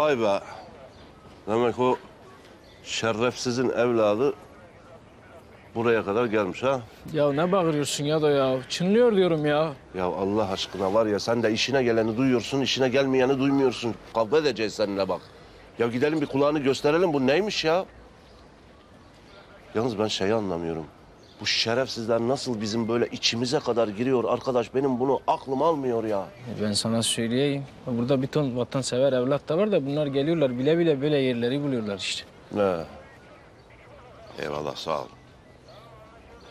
Vay be. Demek o şerefsizin evladı buraya kadar gelmiş ha. Ya ne bağırıyorsun ya da ya? Çınlıyor diyorum ya. Ya Allah aşkına var ya sen de işine geleni duyuyorsun, işine gelmeyeni duymuyorsun. Kavga edeceğiz seninle bak. Ya gidelim bir kulağını gösterelim bu neymiş ya? Yalnız ben şeyi anlamıyorum. Bu şerefsizler nasıl bizim böyle içimize kadar giriyor arkadaş benim bunu aklım almıyor ya. Ben sana söyleyeyim. Burada bir ton vatansever evlat da var da bunlar geliyorlar bile bile böyle yerleri buluyorlar işte. Ne? Eyvallah sağ ol.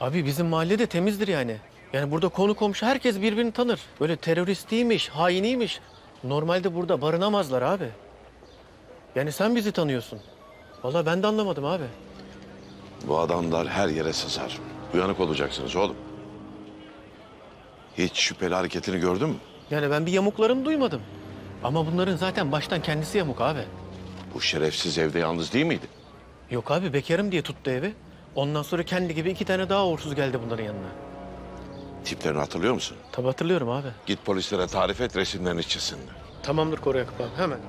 Abi bizim mahalle de temizdir yani. Yani burada konu komşu herkes birbirini tanır. Böyle teröristiymiş, hainiymiş. Normalde burada barınamazlar abi. Yani sen bizi tanıyorsun. Vallahi ben de anlamadım abi. Bu adamlar her yere sızar. Uyanık olacaksınız oğlum. Hiç şüpheli hareketini gördün mü? Yani ben bir yamuklarını duymadım. Ama bunların zaten baştan kendisi yamuk abi. Bu şerefsiz evde yalnız değil miydi? Yok abi bekarım diye tuttu evi. Ondan sonra kendi gibi iki tane daha uğursuz geldi bunların yanına. Tiplerini hatırlıyor musun? Tabii hatırlıyorum abi. Git polislere tarif et resimlerini çizsinler. Tamamdır Koru Yakup abi hemen.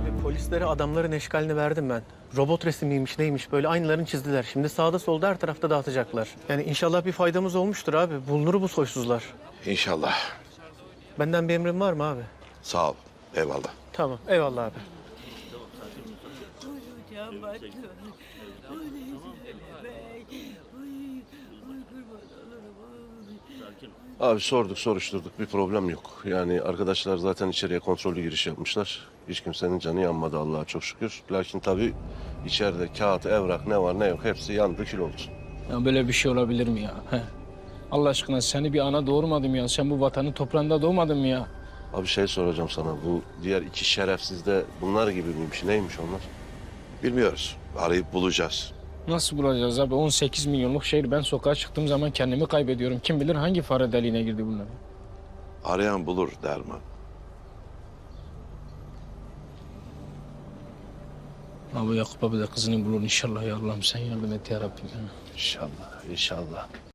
Abi polislere adamların eşkalini verdim ben. Robot resimiymiş neymiş böyle aynılarını çizdiler. Şimdi sağda solda her tarafta dağıtacaklar. Yani inşallah bir faydamız olmuştur abi. Bulunur bu soysuzlar. İnşallah. Benden bir emrin var mı abi? Sağ ol. Eyvallah. Tamam eyvallah abi. Abi sorduk soruşturduk bir problem yok. Yani arkadaşlar zaten içeriye kontrollü giriş yapmışlar. Hiç kimsenin canı yanmadı Allah'a çok şükür. Lakin tabii içeride kağıt, evrak ne var ne yok hepsi yandı kül oldu. Ya böyle bir şey olabilir mi ya? He. Allah aşkına seni bir ana doğurmadım ya. Sen bu vatanın toprağında doğmadın mı ya? Abi şey soracağım sana bu diğer iki şerefsiz de bunlar gibi miymiş neymiş onlar? Bilmiyoruz. Arayıp bulacağız. Nasıl bulacağız abi? 18 milyonluk şehir. Ben sokağa çıktığım zaman kendimi kaybediyorum. Kim bilir hangi fare deliğine girdi bunlar. Arayan bulur Derman. Abi Yakup abi de kızını bulur inşallah ya Allah'ım sen yardım et ya Rabbim. ya. İnşallah inşallah.